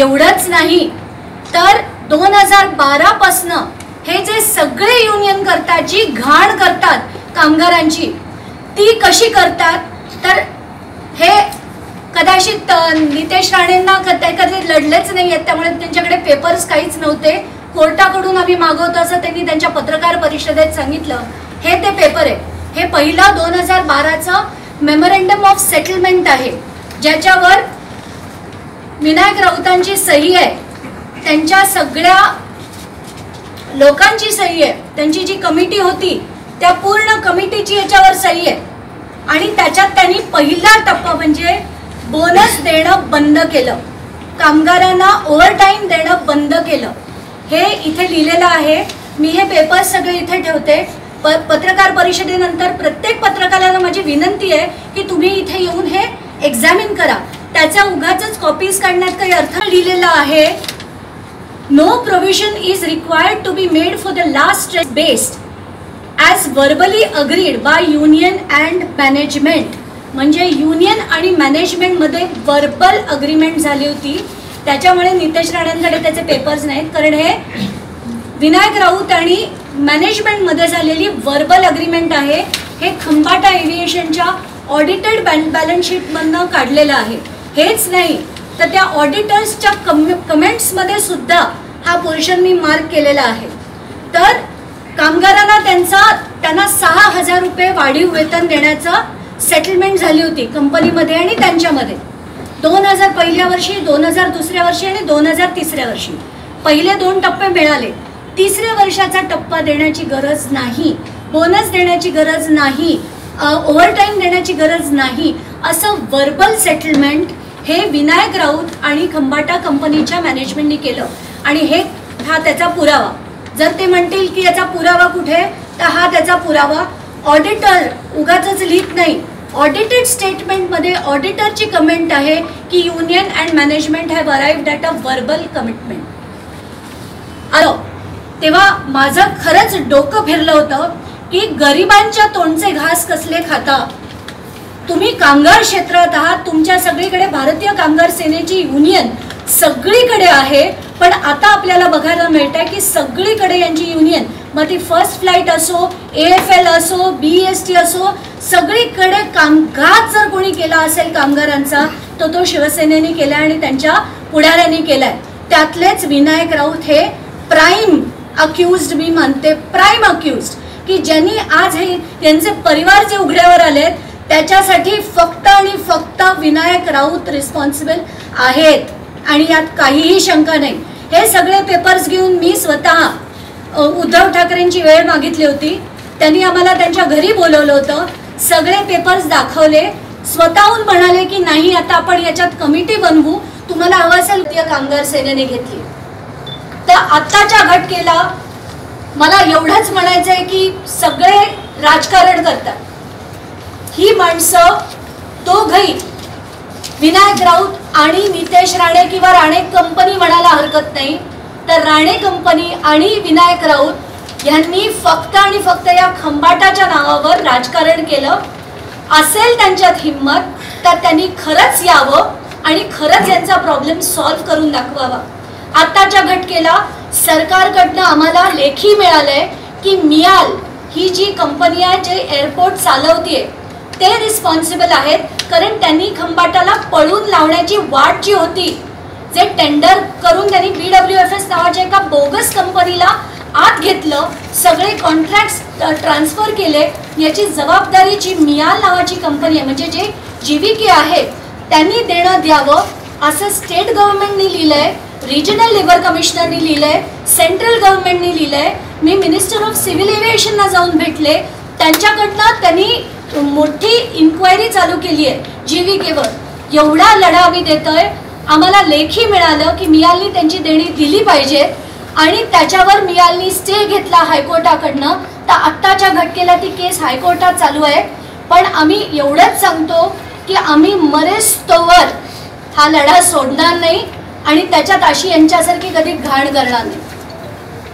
एवढंच नाही. तर दोन हजार बारा पासनं हे जे सगळे युनियन करतात जी घाण करतात कामगारांची ती कशी करतात? तर हे कदाचित नितेश राणेंना क- ते कधी लढलेच नाही आहेत त्यामुळे त्यांच्याकडे पेपर्स काहीच नव्हते. कोर्टाकडून आम्ही मागवतो असं त्यांनी त्यांच्या पत्रकार परिषदेत सांगितलं. हे ते पेपर आहे. हे पहिला दोन हजार बाराचं मेमोरेंडम ऑफ सेटलमेंट आहे ज्याच्यावर विनायक राऊतांची सही आहे. त्यांच्या सगळ्या लोकांची सही आहे. त्यांची जी कमिटी होती त्या पूर्ण कमिटीची याच्यावर सही आहे. आणि त्याच्यात त्यांनी पहिला टप्पा म्हणजे बोनस देणं बंद केलं. कामगारांना ओव्हरटाईम देणं बंद केलं. हे इथे लिहिलेलं आहे. मी हे पेपर्स सगळे इथे ठेवते. प पत्रकार परिषदेनंतर प्रत्येक पत्रकाराला माझी विनंती आहे की तुम्ही इथे येऊन हे एक्झामिन करा. त्याचा उगाच कॉपीज काढण्यात काही अर्थ लिहिलेला आहे. No provision is required to be made for the last based as verbally agreed by union and management म्हणजे युनियन आणि मॅनेजमेंटमध्ये वर्बल अग्रीमेंट झाली होती. त्याच्यामुळे नितेश राणेंकडे त्याचे पेपर्स नाहीत. कारण हे विनायक राऊत आणि मॅनेजमेंटमध्ये झालेली वर्बल अग्रीमेंट आहे. हे खंबाटा एव्हिएशनच्या ऑडिटेड बॅलन्स शीटमधनं काढलेलं आहे. हेच नाही तर त्या ऑडिटर्सच्या कम कमेंट्समध्ये सुद्धा हा पोर्शन मी मार्क केलेला आहे. तर कामगारांना त्यांचा त्यांना सहा हजार रुपये वाढीव वेतन देण्याचं सेटलमेंट झाली होती कंपनीमध्ये आणि त्यांच्यामध्ये. दोन हजार पहिल्या वर्षी दोन हजार दुसऱ्या वर्षी आणि दोन हजार तिसऱ्या वर्षी. पहिले दोन टप्पे मिळाले. तिसऱ्या वर्षाचा टप्पा देण्याची गरज नाही बोनस देण्याची गरज नाही ओव्हरटाईम देण्याची गरज नाही असं वर्बल सेटलमेंट हे विनायक राऊत आणि खंबाटा कंपनीच्या मॅनेजमेंटनी केलं. आणि हे हा त्याचा पुरावा. जर ते म्हणतील की याचा पुरावा कुठे तर हा त्याचा पुरावा ऑडिटर उगाच लिहित नाही. ऑडिटेड स्टेटमेंटमध्ये ऑडिटरची कमेंट आहे की union and management have arrive at a verbal commitment आलो. तेव्हा माझं खरंच डोकं फिरलं होतं की गरिबांच्या तोंडचे घास कसले खाता? तुम्ही कामगार क्षेत्रात आहात तुमच्या सगळीकडे भारतीय कामगार सेनेची युनियन सगळीकडे आहे. पण आता आपल्याला बघायला मिळत आहे की सगळीकडे यांची युनियन मग ती फर्स्ट फ्लाईट असो ए एफ एल असो बी एस टी असो सगळीकडे कामगार जर कोणी केला असेल कामगारांचा तर तो शिवसेनेने केला आणि त्यांच्या पुढाऱ्यांनी केलाय. त्यातलेच विनायक राऊत हे प्राईम अक्युज मी मानते प्राईम अक्युज की ज्यांनी आज हे यांचे परिवार जे उघड्यावर आलेत त्याच्यासाठी फक्त आणि फक्त विनायक राऊत रिस्पॉन्सिबल आहेत. आणि यात काहीही शंका नाही. हे सगळे पेपर्स घेऊन मी स्वतः उद्धव ठाकरेंची वेळ मागितली होती. त्यांनी आम्हाला त्यांच्या घरी बोलवलं होतं. सगळे पेपर्स दाखवले. स्वतःहून म्हणाले की नाही आता आपण याच्यात कमिटी बनवू. तुम्हाला हवं असेल कामगार सेनेने घेतली. तर आत्ताच्या घटकेला मला एवढंच म्हणायचं आहे की सगळे राजकारण करतात. ही माणसं दोघही विनायक राऊत आणि नितेश राणे किंवा राणे कंपनी म्हणायला हरकत नाही. तर राणे कंपनी आणि विनायक राऊत यांनी फक्त आणि फक्त या खंबाटाच्या नावावर राजकारण केलं. असेल त्यांच्यात हिंमत तर त्यांनी खरंच यावं आणि खरंच यांचा प्रॉब्लेम सॉल्व्ह करून दाखवावा. आत्ताच्या घटकेला सरकारकडनं आम्हाला लेखी मिळालंय की मियाल ही जी कंपनी आहे जे एअरपोर्ट चालवतीये ते रिस्पॉन्सिबल आहेत कारण त्यांनी खंबाटाला पळून लावण्याची वाट जी होती जे टेंडर करून त्यांनी बी डब्ल्यू एफ एस नावाच्या एका बोगस कंपनीला आत घेतलं सगळे कॉन्ट्रॅक्ट ट्रान्सफर केले याची जबाबदारी जी मियाल नावाची कंपनी आहे म्हणजे जे जीविके आहे त्यांनी देणं द्यावं असं स्टेट गव्हर्नमेंटनी लिहिलंय रिजनल लेबर कमिशनरनी लिहिलंय सेंट्रल गव्हर्नमेंटनी लिहिलंय. मी मिनिस्टर ऑफ सिव्हिल एव्हिएशनला जाऊन भेटले त्यांच्याकडनं त्यांनी मोठी इन्क्वायरी चालू केली आहे जीविकेवर एवढा लढा आम्ही देतोय आम्हाला लेखी मिळालं की मियालनी त्यांची देणी दिली पाहिजे. आणि त्याच्यावर मियालनी स्टे घेतला हायकोर्टाकडनं. तर आत्ताच्या घटकेला ती केस हायकोर्टात चालू आहे. पण आम्ही एवढंच सांगतो की आम्ही मरेस्तोवर हा लढा सोडणार नाही. आणि त्याच्यात अशी यांच्यासारखी कधी घाण करणार नाही.